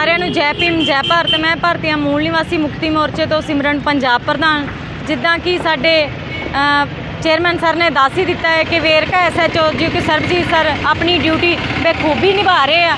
ਸਾਰਿਆਂ ਨੂੰ ਜੈ ਭੀਮ, ਜੈ ਭਾਰਤ। ਮੈਂ ਭਾਰਤੀਆ ਮੂਲ ਨਿਵਾਸੀ ਮੁਕਤੀ ਮੋਰਚੇ ਤੋਂ ਸਿਮਰਨ ਪੰਜਾਬ ਪ੍ਰਧਾਨ। ਜਿੱਦਾਂ ਕਿ ਸਾਡੇ ਚੇਅਰਮੈਨ ਸਰ ਨੇ ਦੱਸ ਹੀ ਦਿੱਤਾ ਹੈ ਕਿ ਵੇਰਕਾ ਐਸਐਚਓ, ਜੋ ਕਿ ਸਰਬਜੀਤ ਸਰ ਆਪਣੀ ਡਿਊਟੀ ਬਖੂਬੀ ਨਿਭਾ ਰਹੇ ਆ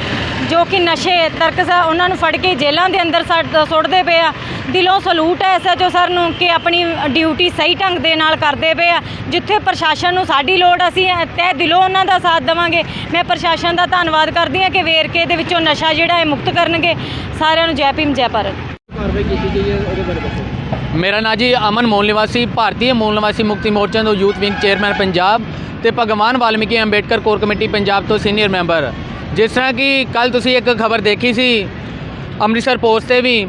ਜੋ ਕਿ ਨਸ਼ੇ ਤਰਕਸ ਉਹਨਾਂ ਨੂੰ ਫੜ ਕੇ ਜੇਲ੍ਹਾਂ ਦੇ ਅੰਦਰ ਸੱਟ- ਸੁੱਟਦੇ ਪਏ ਆ। ਦਿਲੋਂ ਸਲੂਟ ਹੈ ਐਸਐਚਓ ਸਰ ਨੂੰ ਕਿ ਆਪਣੀ ਡਿਊਟੀ ਸਹੀ ਢੰਗ ਦੇ ਨਾਲ ਕਰਦੇ ਪਏ ਆ। ਜਿੱਥੇ ਪ੍ਰਸ਼ਾਸਨ ਨੂੰ ਸਾਡੀ ਲੋੜ ਅਸੀਂ ਤਹਿ ਦਿਲੋਂ ਉਹਨਾਂ ਦਾ ਸਾਥ ਦੇਵਾਂਗੇ। ਮੈਂ ਪ੍ਰਸ਼ਾਸਨ ਦਾ ਧੰਨਵਾਦ ਕਰਦੀ ਹਾਂ ਕਿ ਵੇਰਕੇ ਦੇ ਵਿੱਚੋਂ ਨਸ਼ਾ ਜਿਹੜਾ ਹੈ ਮੁਕਤ ਕਰਨਗੇ। ਸਾਰਿਆਂ ਨੂੰ ਜੈ ਭੀਮ ਜੈ ਭਾਰਤ। ਕਾਰਵਾਈ ਕੀਤੀ ਗਈ ਹੈ ਉਹਦੇ ਬਾਰੇ ਦੱਸੋ। ਮੇਰਾ ਨਾਂ ਜੀ ਅਮਨ ਮੂਲ ਨਿਵਾਸੀ ਭਾਰਤੀ ਮੂਲ ਨਿਵਾਸੀ ਮੁਕਤੀ ਮੋਰਚਾ ਤੋਂ ਯੂਥ ਵਿੰਗ ਚੇਅਰਮੈਨ ਪੰਜਾਬ ਤੇ ਭਗਵਾਨ ਵਾਲਮੀਕੀ ਅੰਬੇਡਕਰ ਕੋਰ ਕਮੇਟੀ ਪੰਜਾਬ ਤੋਂ ਸੀਨੀਅਰ ਮੈਂਬਰ। ਜਿਸ ਤਰ੍ਹਾਂ ਕਿ ਕੱਲ ਤੁਸੀਂ ਇੱਕ ਖਬਰ ਦੇਖੀ ਸੀ, ਅੰਮ੍ਰਿਤਸਰ ਪੋਸਟ ਤੇ ਵੀ,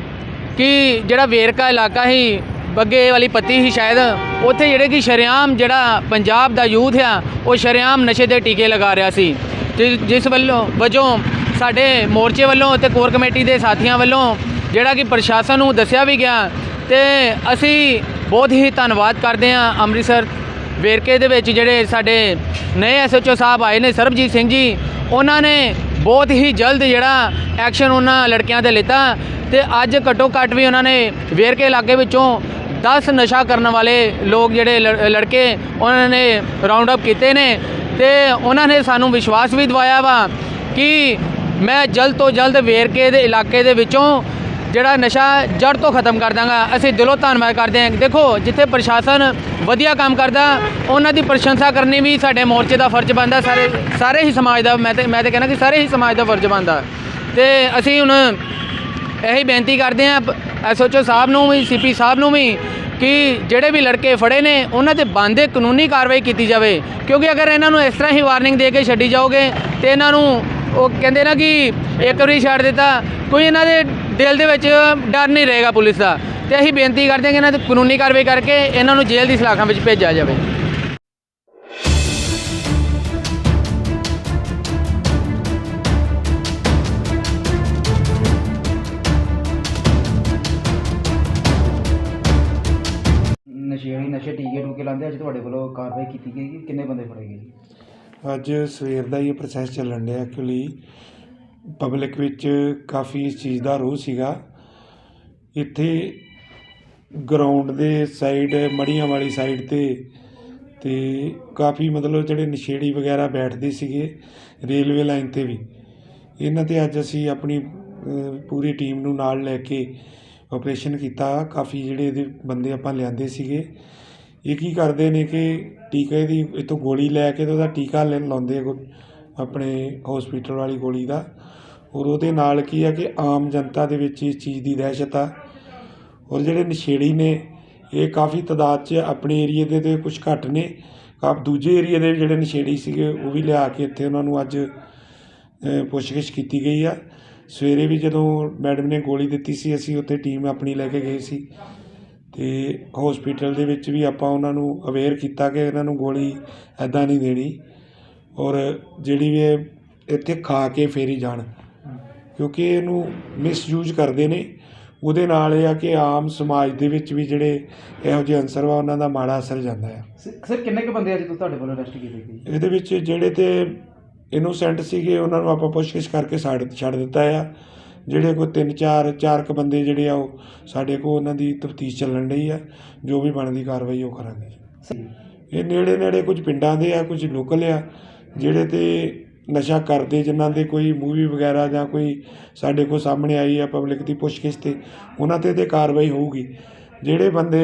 ਕਿ ਜਿਹੜਾ ਵੇਰਕਾ ਇਲਾਕਾ ਹੀ ਬੱਗੇ ਵਾਲੀ ਪੱਤੀ ਹੀ ਸ਼ਾਇਦ, ਉੱਥੇ ਜਿਹੜੇ ਕਿ ਸ਼ਰੇਆਮ ਜਿਹੜਾ ਪੰਜਾਬ ਦਾ ਯੂਥ ਆ, ਉਹ ਸ਼ਰੇਆਮ ਨਸ਼ੇ ਦੇ ਟੀਕੇ ਲਗਾ ਰਿਹਾ ਸੀ। ਜਿ- ਜਿਸ ਵੱਲੋਂ, ਵਜੋਂ ਸਾਡੇ ਮੋਰਚੇ ਵੱਲੋਂ ਤੇ ਕੋਰ ਕਮੇਟੀ ਦੇ ਸਾਥੀਆਂ ਵੱਲੋਂ ਜਿਹੜਾ ਕਿ ਪ੍ਰਸ਼ਾਸਨ ਨੂੰ ਦੱਸਿਆ ਵੀ ਗਿਆ, ਤੇ ਅਸੀਂ ਬਹੁਤ ਹੀ ਧੰਨਵਾਦ ਕਰਦੇ ਹਾਂ ਅੰਮ੍ਰਿਤਸਰ ਵੇਰਕੇ ਦੇ ਵਿੱਚ ਜਿਹੜੇ ਸਾਡੇ ਨਏ ਐਸਐਚਓ ਸਾਹਿਬ ਆਏ ਨੇ, ਸਰਬਜੀਤ ਸਿੰਘ ਜੀ ਉਹਨਾਂ ਨੇ ਬਹੁਤ ਹੀ ਜਲਦ ਜਿਹੜਾ ਐਕਸ਼ਨ ਉਹਨਾਂ ਲੜਕਿਆਂ ਤੇ ਲਿੱਤਾ ਤੇ ਅੱਜ ਘੱਟੋ ਘੱਟ ਵੀ ਉਹਨਾਂ ਨੇ ਵੇਰਕੇ ਇਲਾਕੇ ਵਿੱਚੋਂ 10 ਨਸ਼ਾ ਕਰਨ ਵਾਲੇ ਲੋਕ ਜਿਹੜੇ ਲੜ- ਲੜਕੇ ਉਹਨਾਂ ਨੇ ਰਾਉਂਡ ਅਪ ਕੀਤੇ ਨੇ ਤੇ ਉਹਨਾਂ ਨੇ ਸਾਨੂੰ ਵਿਸ਼ਵਾਸ ਵੀ ਦਿਵਾਇਆ ਵਾ ਕਿ ਮੈਂ ਜਲਦ ਤੋਂ ਜਲਦ ਵੇਰਕੇ ਦੇ ਇਲਾਕੇ ਦੇ ਵਿੱਚੋਂ ਜਿਹੜਾ ਨਸ਼ਾ ਜੜ ਤੋਂ ਖਤਮ ਕਰ ਦਾਂਗਾ, ਅਸੀਂ ਦਿਲੋਂ ਧੰਨਵਾਦ ਕਰਦੇ ਹਾਂ। ਦੇਖੋ, ਜਿੱਥੇ ਪ੍ਰਸ਼ਾਸਨ ਵਧੀਆ ਕੰਮ ਕਰਦਾ, ਉਹਨਾਂ ਦੀ ਪ੍ਰਸ਼ੰਸਾ ਕਰਨੀ ਵੀ ਸਾਡੇ ਮੋਰਚੇ ਦਾ ਫਰਜ਼ ਬਣਦਾ, ਸਾਰੇ ਸਾਰੇ ਹੀ ਸਮਾਜ ਦਾ, ਮੈਂ ਤੇ ਮੈਂ ਤੇ ਕਹਿੰਦਾ ਕਿ ਸਾਰੇ ਹੀ ਸਮਾਜ ਦਾ ਫਰਜ਼ ਬਣਦਾ। ਤੇ ਅਸੀਂ ਹੁਣ ਇਹੀ ਬੇਨਤੀ ਕਰਦੇ ਹਾਂ, ਐਸਓਚਓ ਸਾਹਿਬ ਨੂੰ ਵੀ, ਸੀਪੀ ਸਾਹਿਬ ਨੂੰ ਵੀ, ਕਿ ਜਿਹੜੇ ਵੀ ਲੜਕੇ ਫੜੇ ਨੇ, ਉਹਨਾਂ ਤੇ ਬੰਦੇ ਕਾਨੂੰਨੀ ਕਾਰਵਾਈ ਕੀਤੀ ਜਾਵੇ। ਕਿਉਂਕਿ ਅਗਰ ਇਹਨਾਂ ਨੂੰ ਇਸ ਤਰ੍ਹਾਂ ਹੀ ਵਾਰਨਿੰਗ ਦੇ ਕੇ ਛੱਡੀ ਜਾਓਗੇ, ਤੇ ਇਹਨਾਂ ਨੂੰ ਉਹ ਕਹਿੰਦੇ ਨਾ ਕਿ ਇੱਕ ਵਾਰੀ ਛੱਡ ਦਿੱਤਾ, ਕੋਈ ਇਹਨਾਂ ਦੇ ਦਿਲ ਦੇ ਵਿੱਚ ਡਰ ਨਹੀਂ ਰਹੇਗਾ ਪੁਲਿਸ ਦਾ। ਤੇ ਅਸੀਂ ਬੇਨਤੀ ਕਰਦੇ ਹਾਂ ਕਿ ਇਹਨਾਂ ਤੇ ਕਾਨੂੰਨੀ ਕਾਰਵਾਈ ਕਰਕੇ ਇਹਨਾਂ ਨੂੰ ਜੇਲ੍ਹ ਦੀ ਸਲਾਖਾਂ ਵਿੱਚ ਭੇਜਿਆ ਜਾਵੇ। ਨਸ਼ੇੜੀ ਨਸ਼ੇ ਟੀਕੇ ਟੂਕੇ ਲਾਉਂਦੇ ਅੱਜ ਤੁਹਾਡੇ ਵੱਲੋਂ ਕਾਰਵਾਈ ਕੀਤੀ ਗਈ ਕਿ ਕਿੰਨੇ ਬੰਦੇ ਫੜੇ ਗਏ ਜੀ? ਅੱਜ ਸਵੇਰ ਦਾ ਹੀ ਪ੍ਰੋਸੈਸ ਚੱਲਣ ਡਿਆ ਐਕਚੁਅਲੀ ਪਬਲਿਕ ਵਿੱਚ ਕਾਫੀ ਇਸ ਚੀਜ਼ ਦਾ ਰੋਹ ਸੀਗਾ। ਇੱਥੇ ਗਰਾਊਂਡ ਦੇ ਸਾਈਡ ਮੜੀਆਂ ਵਾਲੀ ਸਾਈਡ ਤੇ ਤੇ ਕਾਫੀ ਮਤਲਬ ਜਿਹੜੇ ਨਸ਼ੇੜੀ ਵਗੈਰਾ ਬੈਠਦੇ ਸੀਗੇ ਰੇਲਵੇ ਲਾਈਨ ਤੇ ਵੀ। ਇਹਨਾਂ ਤੇ ਅੱਜ ਅਸੀਂ ਆਪਣੀ ਪੂਰੀ ਟੀਮ ਨੂੰ ਨਾਲ ਲੈ ਕੇ ਆਪਰੇਸ਼ਨ ਕੀਤਾ। ਕਾਫੀ ਜਿਹੜੇ ਇਹਦੇ ਬੰਦੇ ਆਪਾਂ ਲਿਆਂਦੇ ਸੀਗੇ। ਇਹ ਕੀ ਕਰਦੇ ਨੇ ਕਿ ਟੀਕੇ ਦੀ ਇਤੋਂ ਗੋਲੀ ਲੈ ਕੇ ਤੇ ਉਹਦਾ ਟੀਕਾ ਲੈ ਲਾਉਂਦੇ ਆ ਗੋ- ਆਪਣੇ ਹਸਪੀਟਲ ਵਾਲੀ ਗੋਲੀ ਦਾ। ਔਰ ਉਹਦੇ ਨਾਲ ਕੀ ਆ ਕਿ ਆਮ ਜਨਤਾ ਦੇ ਵਿੱਚ ਇਸ ਚੀਜ਼ ਦੀ ਦਹਿਸ਼ਤ ਆ। ਔਰ ਜਿਹੜੇ ਨਸ਼ੇੜੀ ਨੇ, ਇਹ ਕਾਫੀ ਤਾਦਾਦ 'ਚ ਆਪਣੇ ਏਰੀਏ ਦੇ ਤੇ ਕੁਝ ਘੱਟ ਨੇ। ਕਾਫ ਦੂਜੇ ਏਰੀਏ ਦੇ ਜਿਹੜੇ ਨਸ਼ੇੜੀ ਸੀਗੇ, ਉਹ ਵੀ ਲਿਆ ਕੇ ਇੱਥੇ ਉਹਨਾਂ ਨੂੰ ਅੱਜ ਪੁੱਛਗਿੱਛ ਕੀਤੀ ਗਈ ਆ। ਸਵੇਰੇ ਵੀ ਜਦੋਂ ਮੈਡਮ ਨੇ ਗੋਲੀ ਦਿੱਤੀ ਸੀ, ਅਸੀਂ ਉੱਥੇ ਟੀਮ ਆਪਣੀ ਲੈ ਕੇ ਗਏ ਸੀ। ਤੇ ਹਸਪੀਟਲ ਦੇ ਵਿੱਚ ਵੀ ਆਪਾਂ ਉਹਨਾਂ ਨੂੰ ਅਵੇਅਰ ਕੀਤਾ ਕਿ ਇਹਨਾਂ ਨੂੰ ਗੋਲੀ ਐਦਾਂ ਨਹੀਂ ਦੇਣੀ। ਔਰ ਜਿਹੜੀ ਵੀ ਇਹ ਇੱਥੇ ਖਾ ਕੇ ਫੇਰੀ ਜਾਣ। ਕਿਉਂਕਿ ਇਹਨੂੰ ਮਿਸਯੂਜ਼ ਕਰਦੇ ਨੇ। ਉਹਦੇ ਨਾਲ ਇਹ ਆ ਕਿ ਆਮ ਸਮਾਜ ਦੇ ਵਿੱਚ ਵੀ ਜਿਹੜੇ ਇਹੋ ਜਿਹੇ ਅਨਸਰ ਵਾ ਉਹਨਾਂ ਦਾ ਮਾੜਾ ਅਸਰ ਜਾਂਦਾ ਆ। ਸਰ ਕਿੰਨੇ ਕੁ ਬੰਦੇ ਅੱਜ ਤੁਹਾਡੇ ਵੱਲੋਂ ਅਰੈਸਟ ਕੀਤੇ ਗਏ ਇਹਦੇ ਵਿੱਚ ਜਿਹੜੇ ਤੇ ਇਨੋਸੈਂਟ ਸੀਗੇ ਉਹਨਾਂ ਨੂੰ ਆਪਾਂ ਪੁੱਛਗਿੱਛ ਕਰਕੇ ਛੱਡ ਛੱਡ ਦਿੱਤਾ ਆ। ਜਿਹੜੇ ਕੋਈ ਤਿੰਨ ਚਾਰ ਚਾਰ ਕੁ ਬੰਦੇ ਜਿਹੜੇ ਆ ਉਹ ਸਾਡੇ ਕੋਲ ਉਹਨਾਂ ਦੀ ਤਫਤੀਸ਼ ਚੱਲਣ ਰਹੀ ਆ। ਜੋ ਵੀ ਬਣਦੀ ਕਾਰਵਾਈ ਉਹ ਕਰਾਂਗੇ। ਇਹ ਨੇੜੇ ਨੇੜੇ ਕੁਝ ਪਿੰਡਾਂ ਦੇ ਆ ਕੁਝ ਲੋਕਲ ਆ। ਜਿਹੜੇ ਤੇ ਨਸ਼ਾ ਕਰਦੇ ਜਿਨ੍ਹਾਂ ਦੇ ਕੋਈ ਮੂਵੀ ਵਗੈਰਾ ਜਾਂ ਕੋਈ ਸਾਡੇ ਕੋਲ ਸਾਹਮਣੇ ਆਈ ਆ ਪਬਲਿਕ ਦੀ ਪੁੱਛਗਿੱਛ ਤੇ ਉਹਨਾਂ ਤੇ ਤੇ ਕਾਰਵਾਈ ਹੋਊਗੀ। ਜਿਹੜੇ ਬੰਦੇ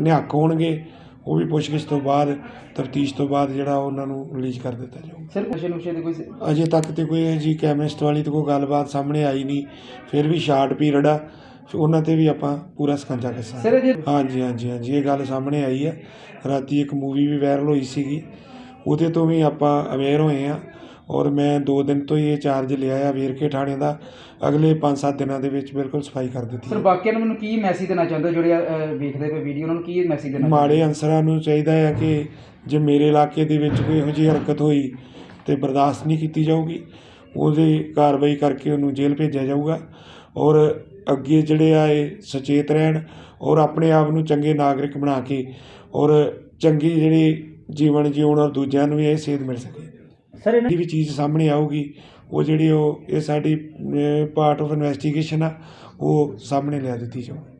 ਨਿਹੱਕ ਹੋਣਗੇ ਉਹ ਵੀ ਪੁੱਛਗਿੱਛ ਤੋਂ ਬਾਅਦ ਤਫਤੀਸ਼ ਤੋਂ ਬਾਅਦ ਜਿਹੜਾ ਉਹਨਾਂ ਨੂੰ ਰਿਲੀਜ਼ ਕਰ ਦਿੱਤਾ ਜਾਊਗਾ। ਸਰ ਨਸ਼ੇ ਨੁਸ਼ੇ ਦੇ ਕੋਈ ਅਜੇ ਤੱਕ ਤੇ ਕੋਈ ਜੀ ਕੈਮਿਸਟ ਵਾਲੀ ਤੇ ਕੋਈ ਗੱਲਬਾਤ ਸਾਹਮਣੇ ਆਈ ਨਹੀਂ ਫਿਰ ਵੀ ਸ਼ਾਰਟ ਪੀਰੀਅਡ ਆ ਉਹਨਾਂ ਤੇ ਵੀ ਆਪਾਂ ਪੂਰਾ ਸਕੰਜਾ ਕੱਸਾਂਗੇ। ਹਾਂਜੀ ਹਾਂਜੀ ਹਾਂਜੀ ਇਹ ਗੱਲ ਸਾਹਮਣੇ ਆਈ ਹੈ ਰਾਤੀ ਇੱਕ ਮੂਵੀ ਵੀ ਵਾਇਰਲ ਹੋਈ ਸੀਗੀ। ਉਹਦੇ ਤੋਂ ਵੀ ਆਪਾਂ ਅਵੇਅਰ ਹੋਏ ਆ ਔਰ ਮੈਂ 2 ਦਿਨ ਤੋਂ ਹੀ ਇਹ ਚਾਰਜ ਲਿਆ ਆ ਵੇਰਕੇ ਥਾਣੇ ਦਾ। ਅਗਲੇ 5-7 ਦਿਨਾਂ ਦੇ ਵਿੱਚ ਬਿਲਕੁਲ ਸਫ਼ਾਈ ਕਰ ਦਿੱਤੀ ਸਰ ਹੈ। ਬਾਕੀਆਂ ਨੂੰ ਮੈਨੂੰ ਕੀ ਮੈਸੇਜ ਦੇਣਾ ਚਾਹੁੰਦੇ ਹੋ ਜਿਹੜੇ ਅਹ, ਵੇਖਦੇ ਪਏ ਵੀਡੀਓ ਉਹਨਾਂ ਨੂੰ ਕੀ ਮੈਸੇਜ ਦੇਣਾ ਮਾੜੇ ਅਨਸਰਾਂ ਨੂੰ ਚਾਹੀਦਾ ਹੈ ਕਿ ਜੇ ਮੇਰੇ ਇਲਾਕੇ ਦੇ ਵਿੱਚ ਕੋਈ ਇਹੋ ਜਿਹੀ ਹਰਕਤ ਹੋਈ ਤੇ ਬਰਦਾਸ਼ਤ ਨਹੀਂ ਕੀਤੀ ਜਾਊਗੀ ਉਹਦੀ ਕਾਰਵਾਈ ਕਰਕੇ ਉਹਨੂੰ ਜੇਲ੍ਹ ਭੇਜਿਆ ਜਾਊਗਾ ਔਰ ਅੱਗੇ ਜਿਹੜੇ ਆ ਇਹ ਸੁਚੇਤ ਰਹਿਣ ਔਰ ਆਪਣੇ ਆਪ ਨੂੰ ਚੰਗੇ ਨਾਗਰਿਕ ਬਣਾ ਕੇ ਔਰ ਚੰਗੀ ਜਿਹੜੀ ਜੀਵਨ ਜਿਉਣ ਔਰ ਦੂਜਿਆਂ ਨੂੰ ਵੀ ਇਹ ਸੇਧ ਮਿਲ ਸਕੇ। ਸਰ ਇਹਨਾਂ ਵੀ ਚੀਜ਼ ਸਾਹਮਣੇ ਆਊਗੀ ਉਹ ਜਿਹੜੀ ਉਹ ਇਹ ਸਾਡੀ ਪਾਰਟ ਆਫ ਇਨਵੈਸਟੀਗੇਸ਼ਨ ਆ ਉਹ ਸਾਹਮਣੇ ਲਿਆ ਦਿੱਤੀ ਜਾਊਗੀ।